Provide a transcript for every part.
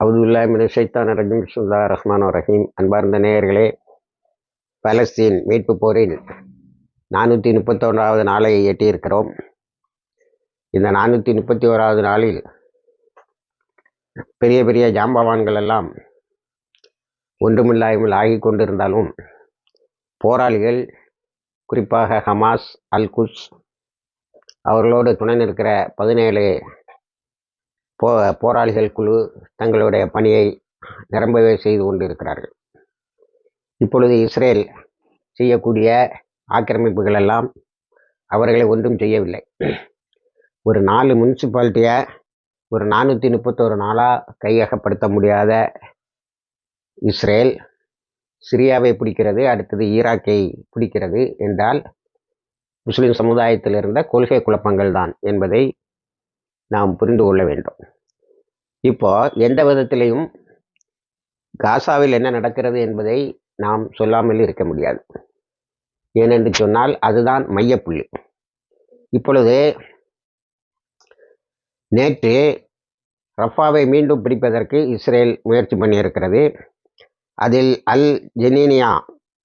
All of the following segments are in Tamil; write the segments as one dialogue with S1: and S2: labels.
S1: அவுதுல்லா மினஷைத்தான் ரஜிம். சுல்லா ரஹ்மான் ரஹீம். அன்பார்ந்த நேயர்களே பலஸ்தீன் மீட்பு போரின் நானூற்றி முப்பத்தொன்றாவது நாளை எட்டியிருக்கிறோம். இந்த நானூற்றி முப்பத்தி ஓராவது நாளில் பெரிய பெரிய ஜாம்பவான்கள் எல்லாம் ஒன்றுமில்லாமல் ஆகி கொண்டிருந்தாலும் போராளிகள் குறிப்பாக ஹமாஸ் அல்குஸ் அவர்களோடு துணை நிற்கிற பதினேழு போ போராளிகள் குழு தங்களுடைய பணியை நிரம்பவே செய்து கொண்டிருக்கிறார்கள். இப்பொழுது இஸ்ரேல் செய்யக்கூடிய ஆக்கிரமிப்புகள் எல்லாம் அவர்களை ஒன்றும் செய்யவில்லை. ஒரு நாலு முனிசிபாலிட்டியை ஒரு நானூற்றி முப்பத்தோரு நாளாக கையகப்படுத்த முடியாத இஸ்ரேல் சிரியாவை பிடிக்கிறது அடுத்தது ஈராக்கை பிடிக்கிறது என்றால் முஸ்லிம் சமுதாயத்தில் இருந்த கொள்கை குழப்பங்கள் தான் என்பதை நாம் புரிந்து கொள்ள வேண்டும். இப்போ எந்த விதத்திலையும் காசாவில் என்ன நடக்கிறது என்பதை நாம் சொல்லாமல் இருக்க முடியாது. ஏனென்று சொன்னால் அதுதான் மையப்புள்ளி. இப்பொழுது நேற்று ரஃபாவை மீண்டும் பிடிப்பதற்கு இஸ்ரேல் முயற்சி பண்ணியிருக்கிறது. அதில் அல் ஜெனீனியா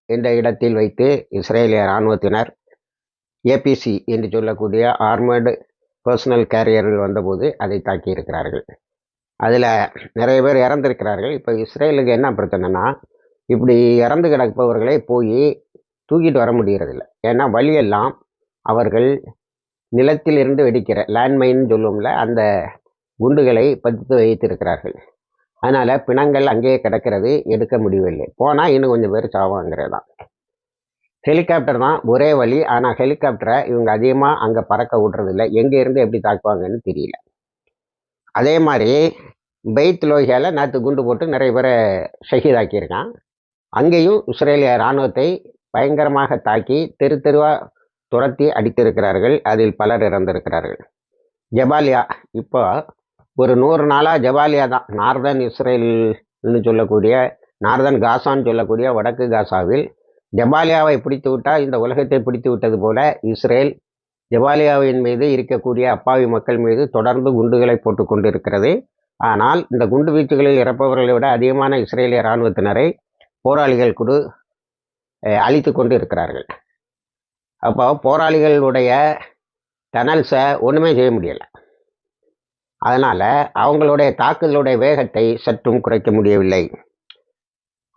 S1: என்ற இடத்தில் வைத்து இஸ்ரேலிய இராணுவத்தினர் ஏபிசி என்று சொல்லக்கூடிய ஆர்மர்டு பர்சனல் கேரியர்கள் வந்தபோது அதை தாக்கி இருக்கிறார்கள் அதில் நிறைய பேர் இறந்திருக்கிறார்கள். இப்போ இஸ்ரேலுக்கு என்ன பிரச்சனைனா இப்படி இறந்து கிடப்பவர்களே போய் தூக்கிட்டு வர முடியறதில்ல. ஏன்னா வழியெல்லாம் அவர்கள் நிலத்தில் இருந்து வெடிக்கிற லேண்ட்மைன் சொல்லுவோம்ல அந்த குண்டுகளை பதித்து வைத்திருக்கிறார்கள். அதனால் பிணங்கள் அங்கேயே கிடக்கிறது எடுக்க முடியவில்லை. போனால் இன்னும் கொஞ்சம் பேர் சாவாங்கிறது தான் ஹெலிகாப்டர் தான் ஒரே வழி. ஆனால் ஹெலிகாப்டரை இவங்க அதிகமாக அங்கே பறக்க விட்றதில்ல. எங்கே இருந்து எப்படி தாக்குவாங்கன்னு தெரியல. அதே மாதிரி பெய்த் லோகியாவில் நேற்று குண்டு போட்டு நிறைய பேரை ஷஹீதாக்கியிருக்கான். அங்கேயும் இஸ்ரேலிய இராணுவத்தை பயங்கரமாக தாக்கி தெரு தெருவாக துரத்தி அடித்திருக்கிறார்கள். அதில் பலர் இறந்திருக்கிறார்கள். ஜபாலியா இப்போ ஒரு நூறு நாளாக ஜபாலியா தான். நார்தன் இஸ்ரேல்னு சொல்லக்கூடிய நார்தன் காசான்னு சொல்லக்கூடிய வடக்கு காசாவில் ஜபாலியாவை பிடித்து விட்டால் இந்த உலகத்தை பிடித்து விட்டது போல இஸ்ரேல் ஜபாலியாவின் மீது இருக்கக்கூடிய அப்பாவி மக்கள் மீது தொடர்ந்து குண்டுகளை போட்டு கொண்டிருக்கிறது. ஆனால் இந்த குண்டு வீச்சுகளில் இறப்பவர்களை விட அதிகமான இஸ்ரேலிய இராணுவத்தினரை போராளிகள் குழு அழித்து கொண்டு இருக்கிறார்கள் அப்போ போராளிகளுடைய டனல்ஸை ஒன்றுமே செய்ய முடியலை. அதனால் அவங்களுடைய தாக்குதலுடைய வேகத்தை சற்றும் குறைக்க முடியவில்லை.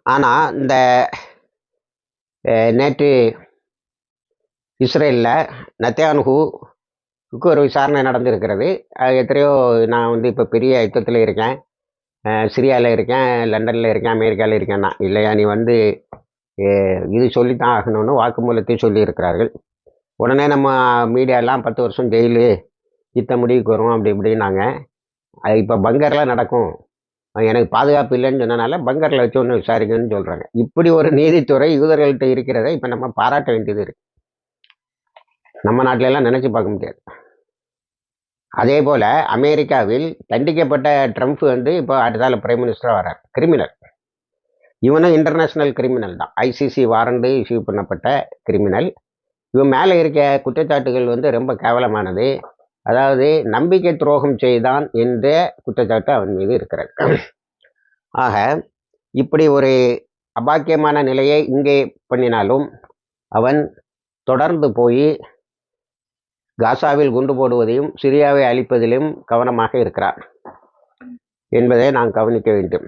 S1: ஆனால் இந்த நேற்று இஸ்ரேலில் நத்தியானுகுக்கு ஒரு விசாரணை நடந்திருக்கிறது. எத்தனையோ நான் வந்து இப்போ பெரிய யுத்தத்தில் இருக்கேன். சிரியாவில் இருக்கேன் லண்டனில் இருக்கேன் அமெரிக்காவில் இருக்கேன் நான். இல்லையா நீ வந்து இது சொல்லித்தான் ஆகணும்னு வாக்குமூலத்தையும் சொல்லியிருக்கிறார்கள். உடனே நம்ம மீடியாலாம் பத்து வருஷம் ஜெயிலு இத்த முடிவுக்கு வரும் அப்படி இப்படின்னாங்க. அது இப்போ பங்கரில் நடக்கும். எனக்கு பாதுகாப்பு இல்லைன்னு சொன்னனால பங்கரில் வச்சு ஒன்று விசாரிக்கணும்னு சொல்கிறாங்க இப்படி ஒரு நீதித்துறை யூதர்கள்ட்ட இருக்கிறத இப்போ நம்ம பாராட்ட வேண்டியது இருக்கு. நம்ம நாட்டிலெல்லாம் நினச்சி பார்க்க முடியாது. அதே போல் அமெரிக்காவில் தண்டிக்கப்பட்ட ட்ரம்ப் வந்து இப்போ அடுத்தால பிரைம் மினிஸ்டராக வர்றார். கிரிமினல் இவனும் இன்டர்நேஷ்னல் கிரிமினல் தான். ஐசிசி வாரண்டு இஷ்யூ பண்ணப்பட்ட கிரிமினல் இவன் மேலே இருக்க குற்றச்சாட்டுகள் வந்து ரொம்ப கேவலமானது. அதாவது நம்பிக்கை துரோகம் செய்தான் என்ற குற்றச்சாட்டு அவன் மீது இருக்கிறது. ஆக இப்படி ஒரு அபாக்கியமான நிலையை இங்கே பண்ணினாலும் அவன் தொடர்ந்து போய் காசாவில் குண்டு போடுவதையும் சிரியாவை அழிப்பதிலும் கவனமாக இருக்கிறான் என்பதை நாம் கவனிக்க வேண்டும்.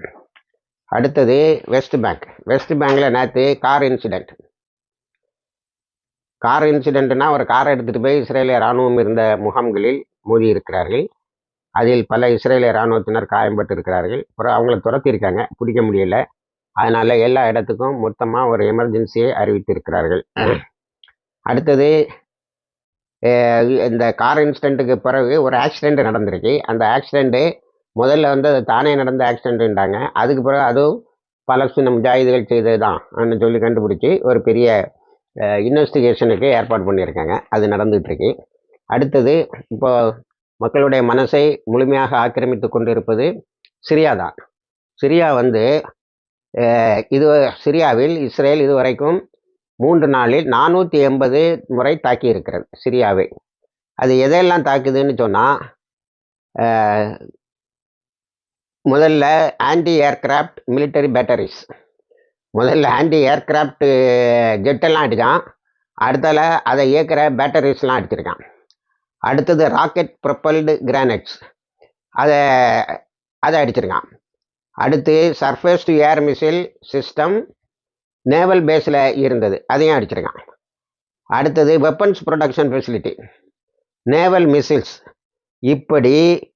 S1: அடுத்தது வெஸ்ட் பேங்க் வெஸ்ட் பேங்கில் நேற்று கார் இன்சிடெண்ட் கார் இன்சிடென்ட்னா ஒரு காரை எடுத்துகிட்டு போய் இஸ்ரேலிய இராணுவம் இருந்த முகாம்களில் மோதி இருக்கிறார்கள். அதில் பல இஸ்ரேலிய இராணுவத்தினர் காயம்பட்டு இருக்கிறார்கள். அப்புறம் அவங்கள துரத்தியிருக்காங்க பிடிக்க முடியல. அதனால் எல்லா இடத்துக்கும் மொத்தமாக ஒரு எமர்ஜென்சியை அறிவித்திருக்கிறார்கள். அடுத்தது இந்த கார் இன்சிடெண்ட்டுக்கு பிறகு ஒரு ஆக்சிடெண்ட் நடந்திருக்கு. அந்த ஆக்சிடெண்ட்டு முதல்ல வந்து அது தானே நடந்த ஆக்சிடெண்ட்டுன்றாங்க அதுக்கு பிறகு அதுவும் பலஸ்தீன முஜாஹிதுகள் செய்தது தான் சொல்லி கண்டுபிடிச்சி ஒரு பெரிய இன்வெஸ்டிகேஷனுக்கு ஏற்பாடு பண்ணியிருக்காங்க. அது நடந்துகிட்ருக்கு அடுத்தது இப்போ மக்களுடைய மனசை முழுமையாக ஆக்கிரமித்து கொண்டிருப்பது சிரியா தான். சிரியா வந்து இது சிரியாவில் இஸ்ரேல் இதுவரைக்கும் மூன்று நாளில் நானூற்றி எண்பது முறை தாக்கி இருக்கிறது சிரியாவை. அது எதையெல்லாம் தாக்குதுன்னு சொன்னால் முதல்ல ஆன்டி ஏர்கிராஃப்ட் மிலிட்டரி பேட்டரிஸ் முதல்ல ஆன்டி ஏர்க்ராஃப்ட்டு ஜெட்டெல்லாம் அடித்தான் அடுத்தால அதை இயக்கிற பேட்டரிஸ்லாம் அடிச்சிருக்கான். அடுத்தது ராக்கெட் ப்ரொப்பல்டு கிரானைட்ஸ். அதை அதை அடிச்சிருக்கான். அடுத்து surface to air missile system naval பேஸில் இருந்தது. அதையும் அடிச்சிருக்கான். அடுத்தது weapons production facility. Naval missiles. இப்படி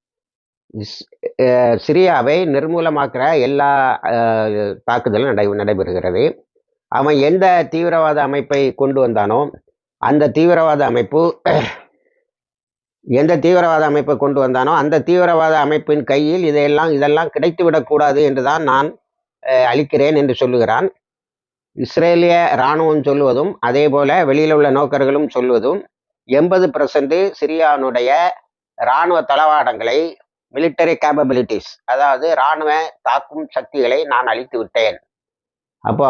S1: சிரியாவை நிர்மூலமாக்குற எல்லா தாக்குதலும் நடை நடைபெறுகிறது. அவன் எந்த தீவிரவாத அமைப்பை கொண்டு வந்தானோ அந்த தீவிரவாத அமைப்பு எந்த தீவிரவாத அமைப்பை கொண்டு வந்தானோ அந்த தீவிரவாத அமைப்பின் கையில் இதையெல்லாம் இதெல்லாம் கிடைத்துவிடக்கூடாது என்று தான் நான் அளிக்கிறேன் என்று சொல்லுகிறான். இஸ்ரேலிய இராணுவம் சொல்லுவதும் அதே போல வெளியில் உள்ள நோக்கர்களும் சொல்வதும் எண்பது பர்சன்ட் சிரியானுடைய இராணுவ தளவாடங்களை மிலிட்டரி கேப்பபிலிட்டிஸ் அதாவது இராணுவ தாக்கும் சக்திகளை நான் அழித்து விட்டேன். அப்போ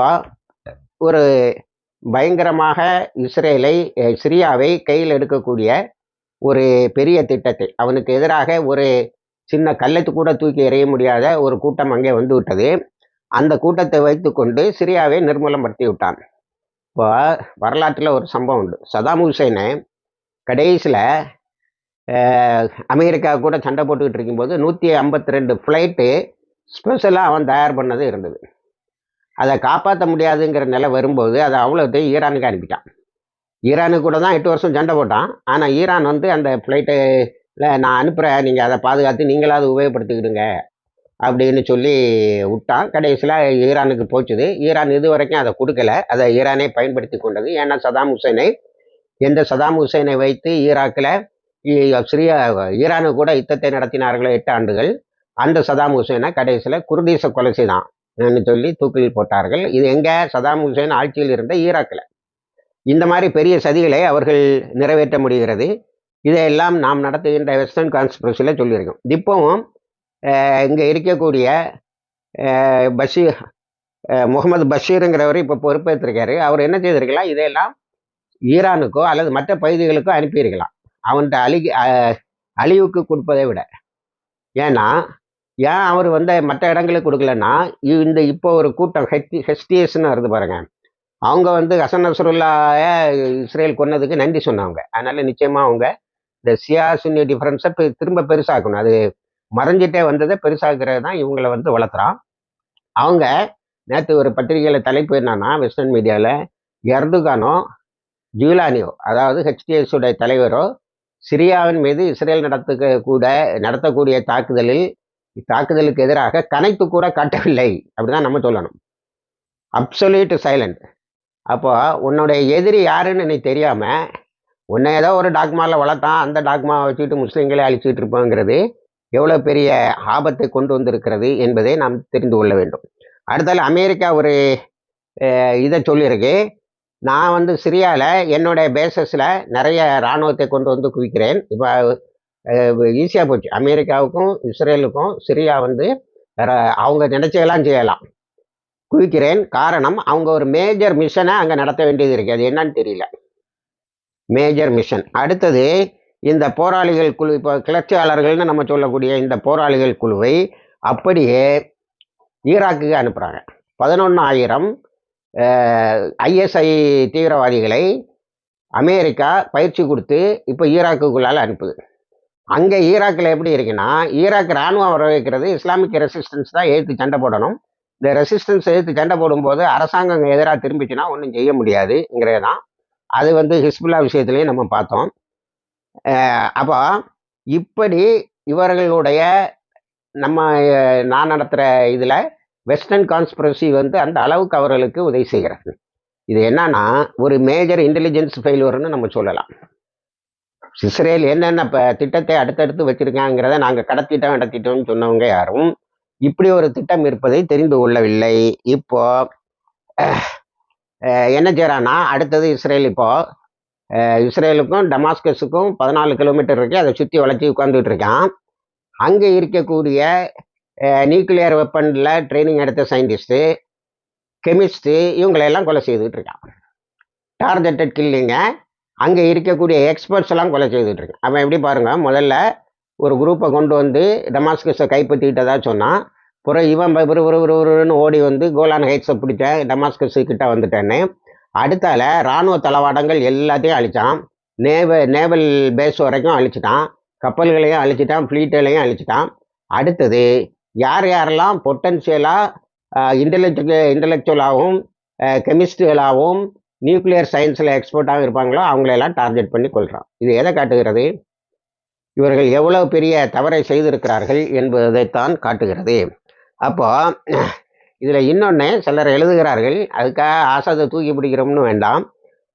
S1: ஒரு பயங்கரமாக இஸ்ரேலை சிரியாவை கையில் எடுக்கக்கூடிய ஒரு பெரிய திட்டத்தை அவனுக்கு எதிராக ஒரு சின்ன கல்லத்து கூட தூக்கி எறிய முடியாத ஒரு கூட்டம் அங்கே வந்து விட்டது. அந்த கூட்டத்தை வைத்துக்கொண்டு சிரியாவை நிர்மூலப்படுத்தி விட்டான். இப்போ வரலாற்றில் ஒரு சம்பவம் உண்டு. சதாம் ஹுசைனை கடைசியில் அமெரிக்கா கூட சண்டை போட்டுக்கிட்டு இருக்கும்போது நூற்றி ஐம்பத்தி ரெண்டு ஃப்ளைட்டு ஸ்பெஷலாக அவன் தயார் பண்ணது இருந்தது. அதை காப்பாற்ற முடியாதுங்கிற நிலை வரும்போது அதை அவ்வளோத்தையும் ஈரானுக்கு அனுப்பிட்டான். ஈரானு கூட தான் எட்டு வருஷம் சண்டை போட்டான். ஆனால் ஈரான் வந்து அந்த ஃப்ளைட்டில் நான் அனுப்புகிறேன் நீங்கள் அதை பாதுகாத்து நீங்களாவது உபயோகப்படுத்திக்கிடுங்க அப்படின்னு சொல்லி விட்டான். கடைசியில் ஈரானுக்கு போச்சுது. ஈரான் இது வரைக்கும் அதை கொடுக்கல. அதை ஈரானே பயன்படுத்தி கொண்டது. ஏன்னா சதாம் ஹுசைனை எந்த சதாம் ஹுசைனை வைத்து ஈராக்கில் இ- சிரியா ஈரானு கூட யுத்தத்தை நடத்தினார்களோ எட்டு ஆண்டுகள். அந்த சதாம் ஹுசேனை கடைசியில் குர்தீச கொலை செய்தான் சொல்லி தூக்கில் போட்டார்கள். இது எங்கே? சதாம் ஹுசேன் ஆட்சியில் இருந்த ஈராக்கில். இந்த மாதிரி பெரிய சதிகளை அவர்கள் நிறைவேற்ற முடிகிறது. இதையெல்லாம் நாம் நடத்துகின்ற வெஸ்டர்ன் கான்ஸ்பிரஸியில் சொல்லியிருக்கோம். இப்போவும் இங்கே இருக்கக்கூடிய பஷீர் முகமது பஷீருங்கிறவர் இப்போ பொறுப்பேற்றிருக்காரு. அவர் என்ன செய்திருக்கலாம்? இதையெல்லாம் ஈரானுக்கோ அல்லது மற்ற பகுதிகளுக்கோ அனுப்பியிருக்கலாம். அவன்கிட்ட அழிக்கு அழிவுக்கு கொடுப்பதை விட. ஏன்னா ஏன் அவர் வந்து மற்ற இடங்களுக்கு கொடுக்கலன்னா இ- இந்த இப்போ ஒரு கூட்டம் ஹெச்டி ஹெச்டிஎஸ்ன்னு வருது பாருங்க. அவங்க வந்து ஹசன் நசருல்லாய இஸ்ரேல் கொன்னதுக்கு நன்றி சொன்னவங்க. அதனால நிச்சயமா அவங்க இந்த சியா சுன்னி டிஃப்ரென்ஸை திரும்ப பெருசாக்கணும். அது மறைஞ்சிட்டே வந்ததை பெருசாக்குறது தான் இவங்களை வந்து வளர்த்துறான். அவங்க நேற்று ஒரு பத்திரிகையில் தலைப்பு என்னன்னா வெஸ்டர்ன் மீடியாவில் எர்துகானோ ஜூலானியோ அதாவது HTS தலைவரோ சிரியாவின் மீது இஸ்ரேல் நடத்துக்க கூட நடத்தக்கூடிய தாக்குதலில் தாக்குதலுக்கு எதிராக கணைத்து கூட காட்டவில்லை. அப்படிதான் நம்ம சொல்லணும். அப்சொல்யூட் சைலண்ட் அப்போ உன்னுடைய எதிரி யாருன்னு நீ தெரியாம உன்னை ஏதோ ஒரு டாக்மாவில் வளர்த்தான் அந்த டாக்மாவை வச்சுக்கிட்டு முஸ்லீம்களை அழிச்சிட்டு இருப்போங்கிறது எவ்வளோ பெரிய ஆபத்தை கொண்டு வந்திருக்கிறது என்பதை நாம் தெரிந்து கொள்ள வேண்டும். அடுத்தால அமெரிக்கா ஒரு இதை சொல்லியிருக்கு. நான் வந்து சிரியாவில் என்னுடைய பேசஸில் நிறைய இராணுவத்தை கொண்டு வந்து குவிக்கிறேன். இப்போ ஈஸியாக போச்சு. அமெரிக்காவுக்கும் இஸ்ரேலுக்கும் சிரியா வந்து அவங்க நினைச்சதெல்லாம் செய்யலாம். குவிக்கிறேன். காரணம் அவங்க ஒரு மேஜர் மிஷனை அங்கே நடத்த வேண்டியது இருக்கு. அது என்னன்னு தெரியல. மேஜர் மிஷன் அடுத்தது இந்த போராளிகள் குழு இப்போ கிளர்ச்சியாளர்கள்னு நம்ம சொல்லக்கூடிய இந்த போராளிகள் குழுவை அப்படியே ஈராக்குக்கு அனுப்புகிறாங்க பதினொன்றாயிரம் ஐஎஸ்ஐ தீவிரவாதிகளை அமெரிக்கா பயிற்சி கொடுத்து இப்போ ஈராக்குக்குள்ளால் அனுப்புது. அங்கே ஈராக்கில் எப்படி இருக்குன்னா ஈராக் ராணுவம் வர வைக்கிறது இஸ்லாமிக் ரெசிஸ்டன்ஸ் தான் எதிர்த்து சண்டை போடணும். இந்த ரெசிஸ்டன்ஸ் எதிர்த்து சண்டை போடும்போது அரசாங்கம் எதிராக திரும்பிச்சுன்னா ஒன்றும் செய்ய முடியாதுங்கிறது தான் அது வந்து ஹிஸ்புல்லா விஷயத்துலையும் நம்ம பார்த்தோம். அப்போ இப்படி இவர்களுடைய நம்ம நான் நடத்துகிற இதில் வெஸ்டர்ன் கான்ஸ்பிரசி வந்து அந்த அளவுக்கு அவர்களுக்கு உதவி செய்கிறது. இது என்னன்னா ஒரு மேஜர் இன்டெலிஜென்ஸ் ஃபெயில்யூர்னு நம்ம சொல்லலாம். இஸ்ரேல் என்னென்ன இப்போ திட்டத்தை அடுத்தடுத்து வச்சிருக்காங்கிறத நாங்கள் கடத்திட்டோம் இடத்திட்டோம்னு சொன்னவங்க யாரும் இப்படி ஒரு திட்டம் இருப்பதை தெரிந்து கொள்ளவில்லை. இப்போ என்ன செய்கிறான்னா அடுத்தது இஸ்ரேல் இப்போ இஸ்ரேலுக்கும் டமாஸ்கஸுக்கும் பதினாலு கிலோமீட்டர் இருக்கு. அதை சுற்றி வளைச்சி உட்காந்துட்டு இருக்கான். அங்கே இருக்கக்கூடிய நியூக்ளியர் வெப்பனில் ட்ரைனிங் எடுத்த சயின்டிஸ்ட்டு கெமிஸ்ட்டு இவங்களையெல்லாம் கொலை செய்துட்டு இருக்கான் டார்கெட்டட் கில்லிங்க அங்கே இருக்கக்கூடிய எக்ஸ்பர்ட்ஸ் எல்லாம் கொலை செய்துட்டு இருக்கான் அவன் எப்படி பாருங்க முதல்ல ஒரு குரூப்பை கொண்டு வந்து டமாஸ்கஸை கைப்பற்றிக்கிட்டதா சொன்னான் பிறகு இவன் விறு விறுவிறுன்னு ஓடி வந்து கோலான் ஹைட்ஸை பிடிச்சேன் டமாஸ்கஸ் கிட்ட வந்துட்டேன்னு அடுத்தால இராணுவ தளவாடங்கள் எல்லாத்தையும் அழிச்சான். நேவ நேவல் பேஸ் வரைக்கும் அழிச்சிட்டான். கப்பல்களையும் அழிச்சிட்டான் ஃப்ளீட்டுகளையும் அழிச்சிட்டான். அடுத்தது யார் யாரெல்லாம் பொட்டன்ஷியலாக இன்டெலெக்ட் இன்டலெக்சுவலாகவும் கெமிஸ்ட்ரிகளாகவும் நியூக்ளியர் சயின்ஸில் எக்ஸ்பர்ட்டாகவும் இருப்பாங்களோ அவங்களெல்லாம் டார்கெட் பண்ணி கொள்கிறான் இது எதை காட்டுகிறது? இவர்கள் எவ்வளவு பெரிய தவறை செய்திருக்கிறார்கள் என்பதைத்தான் காட்டுகிறது. அப்போ இதில் இன்னொன்று சிலர் எழுதுகிறார்கள் அதுக்காக ஆசாதை தூக்கி பிடிக்கிறோம்னு வேண்டாம்.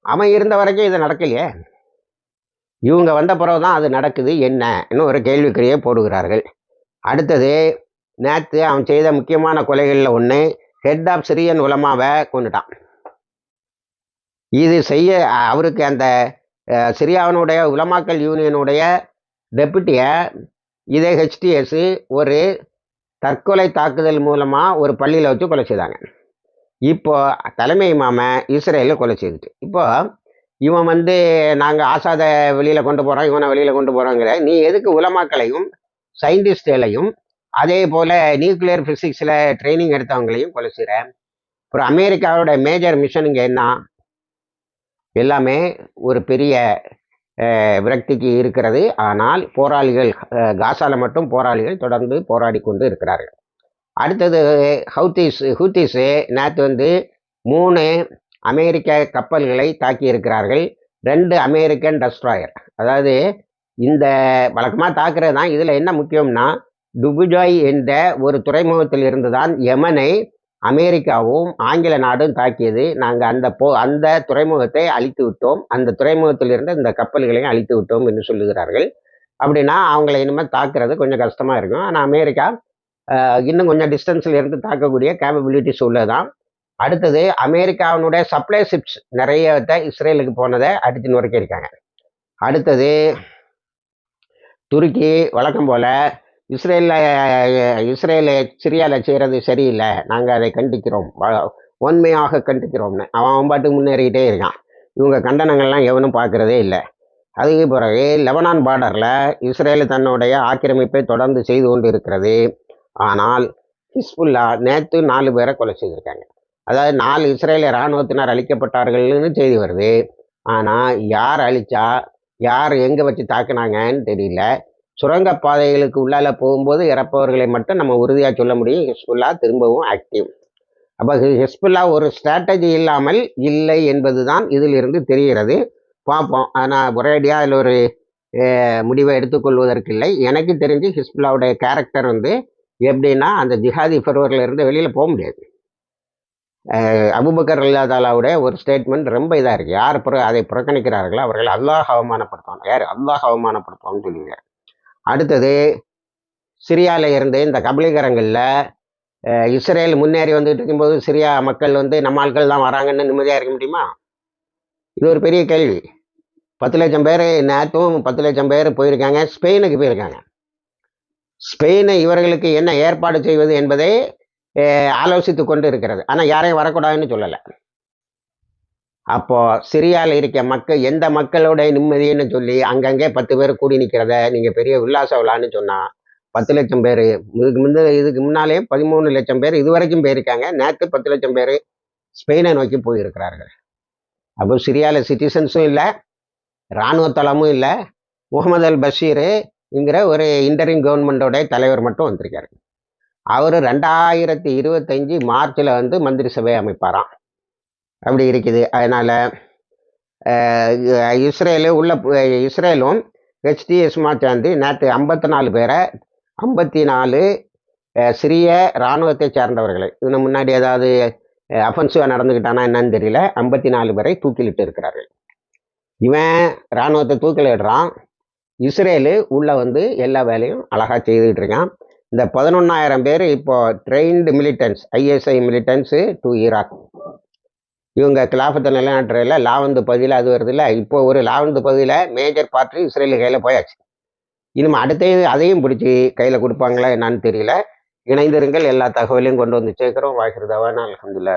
S1: அவன் இருந்த வரைக்கும் இது நடக்கலையே. இவங்க வந்த பிறகு தான் அது நடக்குது என்ன? ஒரு கேள்விக்குறியே போடுகிறார்கள். அடுத்தது நேற்று அவன் செய்த முக்கியமான கொலைகளில் ஒன்று ஹெட் ஆஃப் சிரியன் உலமாவை கொண்டுட்டான் இது செய்ய அவருக்கு அந்த அஹ், சிரியாவினுடைய உலமாக்கல் யூனியனுடைய டெப்புட்டியை இதே ஹெச்டிஎஸ் ஒரு தற்கொலை தாக்குதல் மூலமாக ஒரு பள்ளியில் வச்சு கொலை செய்தாங்க. இப்போ தலைமை மாம இஸ்ரேலில் கொலை செய்துட்டு. இப்போது இவன் வந்து நாங்கள் ஆசாத வெளியில் கொண்டு போகிறோம் இவனை வெளியில் கொண்டு போகிறோங்கிற நீ எதுக்கு உலமாக்களையும் சயின்டிஸ்டுகளையும் அதே போல் நியூக்ளியர் ஃபிசிக்ஸில் ட்ரைனிங் எடுத்தவங்களையும் கொலை செய்கிறேன் அப்புறம் அமெரிக்காவோட மேஜர் மிஷனுங்க என்ன? எல்லாமே ஒரு பெரிய விரக்திக்கு இருக்கிறது. ஆனால் போராளிகள் அஹ், காசால மட்டும் போராளிகள் தொடர்ந்து போராடி கொண்டு இருக்கிறார்கள். அடுத்தது ஹவுத்திஸ் ஹூத்தீஸு நேற்று வந்து மூணு அமெரிக்க கப்பல்களை தாக்கி இருக்கிறார்கள். ரெண்டு அமெரிக்கன் டஸ்ட்ராயர் அதாவது இந்த வழக்கமாக தாக்குறது தான் இதில் என்ன முக்கியம்னா டுபுஜாய் என்ற ஒரு துறைமுகத்தில் இருந்து தான் யமனை அமெரிக்காவும் ஆங்கில நாடும் தாக்கியது. நாங்கள் அந்த போ அந்த துறைமுகத்தை அழித்து விட்டோம். அந்த துறைமுகத்தில் இருந்து இந்த கப்பல்களையும் அழித்து விட்டோம் என்று சொல்லுகிறார்கள். அப்படின்னா அவங்கள இனிமேல் தாக்குறது கொஞ்சம் கஷ்டமாக இருக்கும். ஆனால் அமெரிக்கா இன்னும் கொஞ்சம் டிஸ்டன்ஸில் இருந்து தாக்கக்கூடிய கேப்பபிலிட்டிஸ் உள்ளதான் அடுத்தது அமெரிக்காவினுடைய சப்ளை ஷிப்ஸ் நிறைய இஸ்ரேலுக்கு போனதை அடித்து நொறுக்கி அடுத்தது துருக்கி வழக்கம் போல் இஸ்ரேலில் இஸ்ரேலை சிரியாவில் செய்கிறது சரியில்லை. நாங்கள் அதை கண்டிக்கிறோம். உண்மையாக கண்டிக்கிறோம்னு அவன் அவன் பாட்டுக்கு முன்னேறிக்கிட்டே இருக்கான். இவங்க கண்டனங்கள்லாம் எவனும் பார்க்குறதே இல்லை. அதுக்கு பிறகு லெபனான் பார்டரில் இஸ்ரேல் தன்னுடைய ஆக்கிரமிப்பை தொடர்ந்து செய்து கொண்டு இருக்கிறது ஆனால் ஹிஸ்புல்லா நேற்று நாலு பேரை கொலை செய்திருக்காங்க. அதாவது நாலு இஸ்ரேலிய இராணுவத்தினர் அழிக்கப்பட்டார்கள்னு செய்தி வருது. ஆனால் யார் அழித்தா யார் எங்கே வச்சு தாக்குனாங்கன்னு தெரியல. சுரங்கப்பாதைகளுக்கு உள்ளால போகும்போது இறப்பவர்களை மட்டும் நம்ம உறுதியாக சொல்ல முடியும். ஹிஸ்புல்லா திரும்பவும் ஆக்டிவ் அப்போ ஹிஸ்புல்லா ஒரு ஸ்ட்ராட்டஜி இல்லாமல் இல்லை என்பது தான் இதிலிருந்து தெரிகிறது. பார்ப்போம். ஆனால் ஒரேடியாக அதில் ஒரு முடிவை எடுத்துக்கொள்வதற்கு இல்லை எனக்கு தெரிஞ்சு ஹிஸ்புல்லாவுடைய கேரக்டர் வந்து எப்படின்னா அந்த ஜிஹாதி ஃபெர்வரில் இருந்து வெளியில் போக முடியாது. அபுபக்கர் அபூபக்கர் அல்லாதாலாவுடைய ஒரு ஸ்டேட்மெண்ட் ரொம்ப இதாக இருக்குது யார் புற அதை புறக்கணிக்கிறார்களோ அவர்கள் அல்லாஹ் அவமானப்படுத்துவாங்க. யார் அல்லாஹ் அவமானப்படுத்துவாங்கன்னு சொல்லுவாங்க. அடுத்தது சிரியாவில் இருந்து இந்த கபலீகரங்களில் இஸ்ரேல் முன்னேறி வந்துட்டு இருக்கும்போது சிரியா மக்கள் வந்து நம்ம ஆட்கள் தான் வராங்கன்னு நிம்மதியாக இருக்க முடியுமா? இது ஒரு பெரிய கேள்வி. பத்து லட்சம் பேர் நேற்றும் பத்து லட்சம் பேர் போயிருக்காங்க ஸ்பெயினுக்கு போயிருக்காங்க. ஸ்பெயினை இவர்களுக்கு என்ன ஏற்பாடு செய்வது என்பதை ஆலோசித்து கொண்டு இருக்கிறது. ஆனால் யாரையும் வரக்கூடாதுன்னு சொல்லலை. அப்போது சிரியாவில் இருக்க மக்கள் எந்த மக்களுடைய நிம்மதின்னு சொல்லி அங்கங்கே பத்து பேர் கூடி நிற்கிறத நீங்கள் பெரிய உல்லாச விழான்னு சொன்னால் பத்து லட்சம் பேர் இதுக்கு முந்த இதுக்கு முன்னாலே பதிமூணு லட்சம் பேர் இது வரைக்கும் போயிருக்காங்க. நேற்று பத்து லட்சம் பேர் ஸ்பெயினை நோக்கி போயிருக்கிறார்கள். அப்போ சிரியாவில் சிட்டிசன்ஸும் இல்லை இராணுவ தளமும் இல்லை முகமது அல் பஷீருங்கிற ஒரு இன்டரிங் கவர்மெண்டோட தலைவர் மட்டும் வந்திருக்காரு. அவர் ரெண்டாயிரத்தி இருபத்தஞ்சி மார்ச்சில் வந்து மந்திரி சபை அமைப்பாராம். அப்படி இருக்குது. அதனால் இஸ்ரேலு உள்ள இஸ்ரேலும் ஹெச்டிஎஸ்மா சேர்ந்து நேற்று ஐம்பத்தி நாலு பேரை ஐம்பத்தி நாலு சிறிய இராணுவத்தை சார்ந்தவர்களை. இதுக்கு முன்னாடி ஏதாவது அஃபென்சிவாக நடந்துக்கிட்டானா என்னன்னு தெரியல. ஐம்பத்தி நாலு பேரை தூக்கிலிட்டு இருக்கிறார்கள். இவன் இராணுவத்தை தூக்கிலிடுறான் இஸ்ரேலு உள்ளே வந்து எல்லா வேலையும் அழகாக செய்துக்கிட்டு இருக்கான். இந்த பதினொன்றாயிரம் பேர் இப்போ trained militants ISI militants to Iraq இவங்க கிலாஃபத்தை நிலைநாட்டுறதுல லாவந்து பகுதியில் அது வருதுல்ல இப்போ ஒரு லாவந்து பகுதியில் மேஜர் பார்ட்டி இஸ்ரேலு கையில் போயாச்சு. இனிமே அடுத்தது அதையும் பிடிச்சி கையில் கொடுப்பாங்களா என்னன்னு தெரியல. இணைந்திருங்கள் எல்லா தகவலையும் கொண்டு வந்து சேர்க்குறோம். வாய்க்கிறதாவான அலமதுல்லா